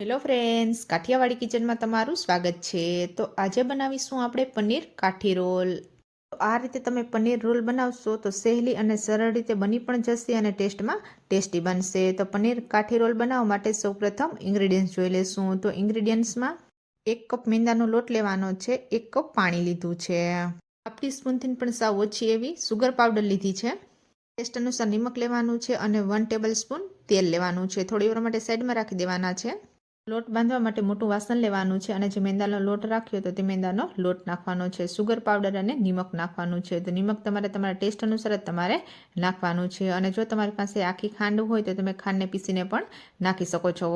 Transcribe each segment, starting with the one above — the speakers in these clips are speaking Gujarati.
હેલો ફ્રેન્ડ્સ કાઠિયાવાડી કિચનમાં તમારું સ્વાગત છે. તો આજે બનાવીશું આપણે પનીર કાઠી રોલ. આ રીતે તમે પનીર રોલ બનાવશો તો સહેલી અને સરળ રીતે બની પણ જશે અને ટેસ્ટમાં ટેસ્ટી બનશે. તો પનીર કાઠી રોલ બનાવવા માટે સૌપ્રથમ ઇન્ગ્રીડિયન્ટ્સ જોઈ લેશું. તો ઇન્ગ્રીડિયન્ટ્સમાં એક કપ મેંદાનો લોટ લેવાનો છે, એક કપ પાણી લીધું છે. હાફ ટીસ્પૂનથી પણ સાવ ઓછી એવી સુગર પાવડર લીધી છે. ટેસ્ટ અનુસાર નિમક લેવાનું છે અને વન ટેબલ સ્પૂન તેલ લેવાનું છે. થોડી વાર માટે સાઈડમાં રાખી દેવાના છે. લોટ બાંધવા માટે મોટું વાસણ લેવાનું છે અને જે મેંદાનો લોટ રાખ્યો તો તે મેંદાનો લોટ નાખવાનો છે. સુગર પાવડર અને નિમક નાખવાનું છે. તો નિમક તમારે તમારા ટેસ્ટ અનુસાર જ તમારે નાખવાનું છે. અને જો તમારી પાસે આખી ખાંડ હોય તો તમે ખાંડને પીસીને પણ નાખી શકો છો.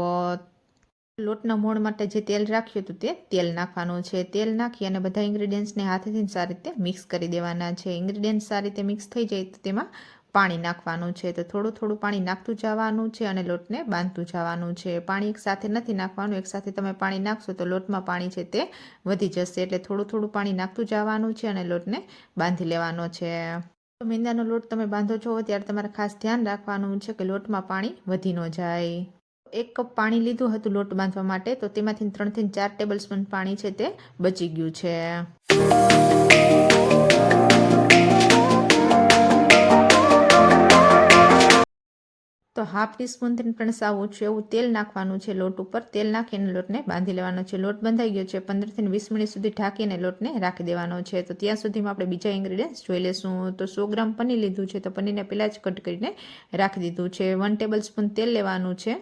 લોટના મોણ માટે જે તેલ રાખ્યું હતું તે તેલ નાખવાનું છે. તેલ નાખી અને બધા ઇન્ગ્રીડિયન્ટ્સને હાથેથી સારી રીતે મિક્સ કરી દેવાના છે. ઇન્ગ્રીડિયન્ટ્સ સારી રીતે મિક્સ થઈ જાય તો તેમાં પાણી નાખવાનું છે, તો થોડું થોડું પાણી નાખતું જવાનું છે અને લોટને બાંધતું જવાનું છે. પાણી એકસાથે નથી નાખવાનું એક સાથે તમે પાણી નાખશો તો લોટમાં પાણી છે તે વધી જશે. એટલે થોડું થોડું પાણી નાખતું જવાનું છે અને લોટને બાંધી લેવાનો છે. તો મેંદાનો લોટ તમે બાંધો છો, ત્યારે તમારે ખાસ ધ્યાન રાખવાનું છે કે લોટમાં પાણી વધી ન જાય. એક કપ પાણી લીધું હતું લોટ બાંધવા માટે, તો તેમાંથી ત્રણથી ચાર ટેબલ સ્પૂન પાણી છે તે બચી ગયું છે. તો હાફ ટીસ્પૂનથી પણ સાવ ઓછું એવું તેલ નાખવાનું છે લોટ ઉપર. તેલ નાખીને લોટને બાંધી લેવાનો છે. લોટ બંધાઈ ગયો છે પંદરથી વીસ મિનિટ સુધી ઢાંકીને લોટને રાખી દેવાનો છે. તો ત્યાં સુધીમાં આપણે બીજા ઇન્ગ્રીડિયન્ટ્સ જોઈ લેશું. તો સો ગ્રામ પનીર લીધું છે, તો પનીરને પહેલાં જ કટ કરીને રાખી દીધું છે. વન ટેબલ સ્પૂન તેલ લેવાનું છે.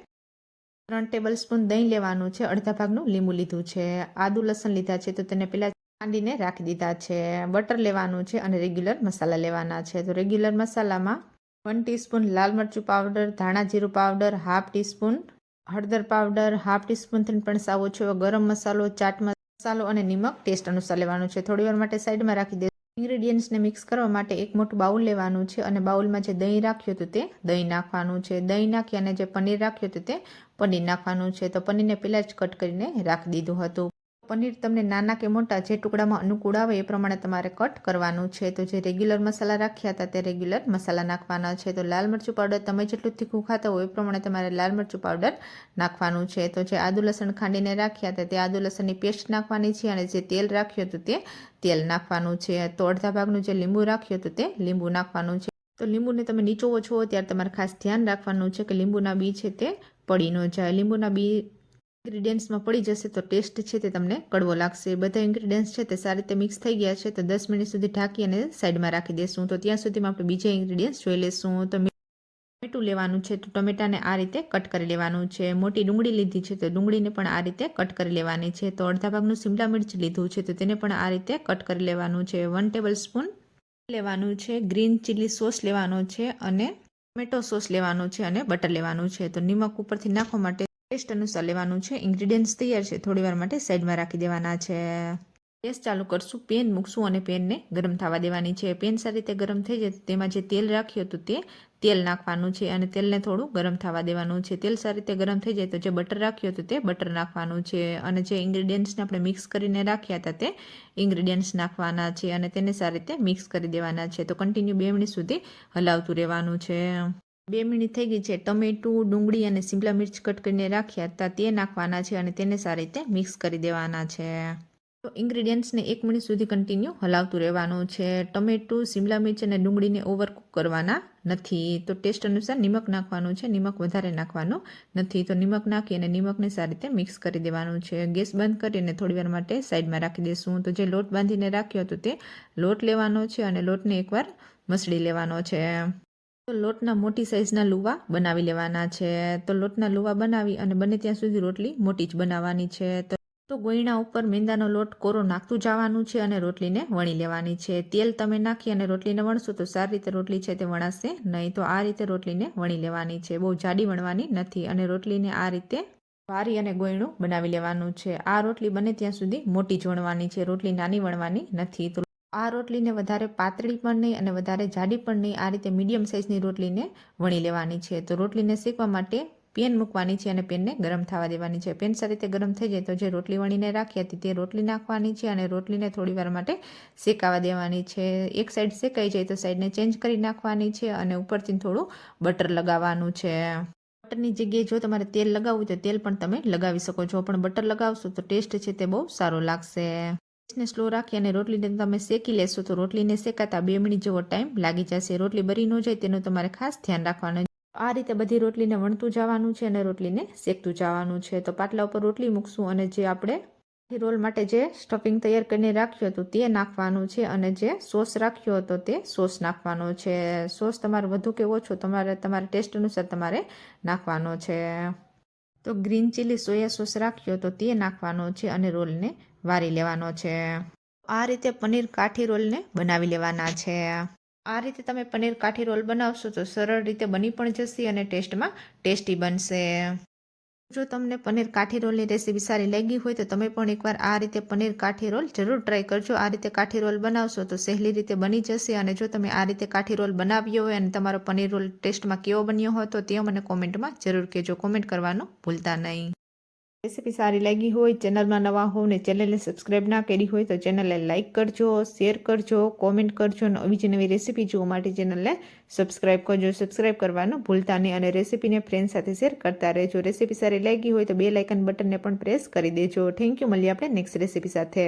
ત્રણ ટેબલ સ્પૂન દહીં લેવાનું છે. અડધા ભાગનું લીંબુ લીધું છે. આદુ લસણ લીધા છે, તો તેને પહેલાં કાંડીને રાખી દીધા છે. બટર લેવાનું છે અને રેગ્યુલર મસાલા લેવાના છે. તો રેગ્યુલર મસાલામાં વન ટીસ્પૂન લાલ મરચું પાવડર, ધાણા જીરું પાવડર, હાફ ટીસ્પૂન હળદર પાવડર, હાફ ટીસ્પૂનથી પણ સાવ એવો ગરમ મસાલો, ચાટ મસાલો અને નિમક ટેસ્ટ અનુસાર લેવાનું છે. થોડી વાર માટે સાઈડમાં રાખી દે ઇન્ગ્રેડિયન્ટ્સને મિક્સ કરવા માટે એક મોટું બાઉલ લેવાનું છે અને બાઉલમાં જે દહીં રાખ્યું હતું તે દહીં નાખવાનું છે. દહીં નાખી અને જે પનીર રાખ્યું હતું તે પનીર નાખવાનું છે. તો પનીરને પહેલાં જ કટ કરીને રાખી દીધું હતું. પનીર તમને નાના કે મોટા જે ટુકડામાં અનુકૂળ આવે એ પ્રમાણે તમારે કટ કરવાનું છે. તો જે રેગ્યુલર મસાલા રાખ્યા હતા તે રેગ્યુલર મસાલા નાખવાના છે. તો લાલ મરચું પાવડર તમે જેટલું તીખું ખાતા હોય એ પ્રમાણે તમારે લાલ મરચું પાવડર નાખવાનું છે. તો જે આદુ લસણ ખાંડીને રાખ્યા હતા તે આદુ લસણની પેસ્ટ નાખવાની છે અને જે તેલ રાખ્યું હતું તે તેલ નાખવાનું છે. તો અડધા ભાગનું જે લીંબુ રાખ્યું હતું તે લીંબુ નાખવાનું છે. તો લીંબુને તમે નીચોવો છો ત્યારે તમારે ખાસ ધ્યાન રાખવાનું છે કે લીંબુના બી છે તે પડી ન જાય. લીંબુના બી ઇન્ગ્રીડિયન્ટ્સમાં પડી જશે તો ટેસ્ટ છે તે તમને કડવો લાગશે. બધા ઇન્ગ્રીડિયન્ટ્સ છે તે સારી રીતે મિક્સ થઈ ગયા છે તો દસ મિનિટ સુધી ઢાંકી અને સાઈડમાં રાખી દેશું. તો ત્યાં સુધીમાં આપણે બીજા ઇન્ગ્રીડિયન્ટ્સ જોઈ લઈશું તો ટમેટું લેવાનું છે તો ટમેટાને આ રીતે કટ કરી લેવાનું છે. મોટી ડુંગળી લીધી છે તો ડુંગળીને પણ આ રીતે કટ કરી લેવાની છે. તો અડધા ભાગનું સિમલા મિર્ચ લીધું છે તો તેને પણ આ રીતે કટ કરી લેવાનું છે. વન ટેબલ સ્પૂન લેવાનું છે. ગ્રીન ચીલી સોસ લેવાનો છે અને ટમેટો સોસ લેવાનો છે અને બટર લેવાનું છે. તો નિમક ઉપરથી નાખવા માટે ટેસ્ટ અનુસાર લેવાનું છે. ઇન્ગ્રીડિયન્ટ્સ તૈયાર છે. થોડી વાર માટે સાઈડમાં રાખી દેવાના છે. ગેસ ચાલુ કરશું. પેન મૂકશું અને પેનને ગરમ થવા દેવાની છે. પેન સારી રીતે ગરમ થઈ જાય તેમાં જે તેલ રાખ્યું હતું તે તેલ નાખવાનું છે અને તેલને થોડું ગરમ થવા દેવાનું છે. તેલ સારી રીતે ગરમ થઈ જાય તો જે બટર રાખ્યું હતું તે બટર નાખવાનું છે. અને જે ઇન્ગ્રીડિયન્ટ્સને આપણે મિક્સ કરીને રાખ્યા હતા તે ઇન્ગ્રીડિયન્ટ્સ નાખવાના છે અને તેને સારી રીતે મિક્સ કરી દેવાના છે. તો કન્ટિન્યુ બે મિનિટ સુધી હલાવતું રહેવાનું છે. બે મિનિટ થઈ ગઈ છે. ટમેટું, ડુંગળી અને સિમલા મિર્ચ કટ કરીને રાખ્યા. હતા તે નાખવાના છે અને તેને સારી રીતે મિક્સ કરી દેવાના છે. તો ઇન્ગ્રીડિયન્ટ્સને એક મિનિટ સુધી કન્ટિન્યુ હલાવતું રહેવાનું છે. ટમેટું, સિમલા મિર્ચ અને ડુંગળીને ઓવરકુક કરવાના નથી. તો ટેસ્ટ અનુસાર નિમક નાખવાનું છે. નિમક વધારે નાખવાનું નથી. તો નિમક નાખી અને નિમકને સારી રીતે મિક્સ કરી દેવાનું છે. ગેસ બંધ કરીને થોડીવાર માટે સાઈડમાં રાખી દઈશું તો જે લોટ બાંધીને રાખ્યો હતો તે લોટ લેવાનો છે અને લોટને એકવાર મસળી લેવાનો છે. તો લોટના મોટી સાઇઝના લુવા બનાવી લેવાના છે. તો લોટના લુવા બનાવી અને બને ત્યાં સુધી રોટલી મોટી જ બનાવવાની છે. તો ગોયણા ઉપર મેંદાનો લોટ કોરો નાખતું જવાનું છે અને રોટલીને વણી લેવાની છે. તેલ તમે નાખી અને રોટલીને વણશો તો સારી રીતે રોટલી છે તે વણાશે નહીં તો આ રીતે રોટલીને વણી લેવાની છે. બહુ જાડી વણવાની નથી અને રોટલીને આ રીતે વારી અને ગોયણું બનાવી લેવાનું છે. આ રોટલી બને ત્યાં સુધી મોટી જ વણવાની છે. રોટલી નાની વણવાની નથી. તો આ રોટલીને વધારે પાતળી પણ નહીં અને વધારે જાડી પણ નહીં. આ રીતે મીડિયમ સાઇઝની રોટલીને વણી લેવાની છે. તો રોટલીને શેકવા માટે પેન મૂકવાની છે અને પેનને ગરમ થવા દેવાની છે. પેન સારી રીતે ગરમ થઈ જાય તો જે રોટલી વણીને રાખી હતી તે રોટલી નાખવાની છે અને રોટલીને થોડી વાર માટે શેકાવા દેવાની છે. એક સાઈડ શેકાઈ જાય તો સાઈડને ચેન્જ કરી નાખવાની છે અને ઉપરથી થોડું બટર લગાવવાનું છે. બટરની જગ્યાએ જો તમારે તેલ લગાવવું તો તેલ પણ તમે લગાવી શકો છો. પણ બટર લગાવશો તો ટેસ્ટ છે તે બહુ સારો લાગશે. ગેસને સ્લો રાખી અને રોટલીને તમે શેકી લેશો તો રોટલીને શેકાતા બે મિનિટ જેવો ટાઈમ લાગી જશે. રોટલી બરી ન જાય તેનું તમારે ખાસ ધ્યાન રાખવાનું. આ રીતે બધી રોટલીને વણતું જવાનું છે અને રોટલીને શેકતું જવાનું છે. તો પાટલા ઉપર રોટલી મૂકશું અને જે આપણે રોલ માટે જે સ્ટફિંગ તૈયાર કરીને રાખ્યું હતું તે નાખવાનું છે અને જે સોસ રાખ્યો હતો તે સોસ નાખવાનો છે. સોસ તમારે વધુ કે ઓછો તમારે તમારા ટેસ્ટ અનુસાર તમારે નાખવાનો છે. તો ગ્રીન ચીલી, સોયા સોસ રાખ્યો તો તે નાખવાનો છે અને રોલને વારી લેવાનો છે. આ રીતે પનીર કાઠી રોલને બનાવી લેવાના છે. આ રીતે તમે પનીર કાઠી રોલ બનાવશો તો સરળ રીતે બની પણ જશે અને ટેસ્ટમાં ટેસ્ટી બનશે. જો તમને પનીર કાઠી રોલની રેસીપી સારી લાગી હોય તો તમે પણ એકવાર આ રીતે પનીર કાઠી રોલ જરૂર ટ્રાય કરજો. આ રીતે કાઠી રોલ બનાવશો તો સહેલી રીતે બની જશે અને જો તમે આ રીતે કાઠી રોલ બનાવ્યો હોય અને તમારો પનીર રોલ ટેસ્ટમાં કેવો બન્યો હોય તો તે મને કોમેન્ટમાં જરૂર કહેજો. કોમેન્ટ કરવાનું ભૂલતા નહીં. રેસીપી સારી લાગી હોય, ચેનલમાં નવા હો ને ચેનલને સબસ્ક્રાઈબ ના કરી હોય તો ચેનલને લાઇક કરજો શેર કરજો કોમેન્ટ કરજો અને નવી જ નવી રેસીપી જોવા માટે ચેનલને સબસ્ક્રાઈબ કરજો. સબસ્ક્રાઈબ કરવાનું ભૂલતા નહીં અને રેસીપીને ફ્રેન્ડ સાથે શેર કરતા રહેજો. રેસીપી સારી લાગી હોય તો બે લાઇકન બટનને પણ પ્રેસ કરી દેજો. થેન્ક યુ મળીએ આપણે નેક્સ્ટ રેસીપી સાથે.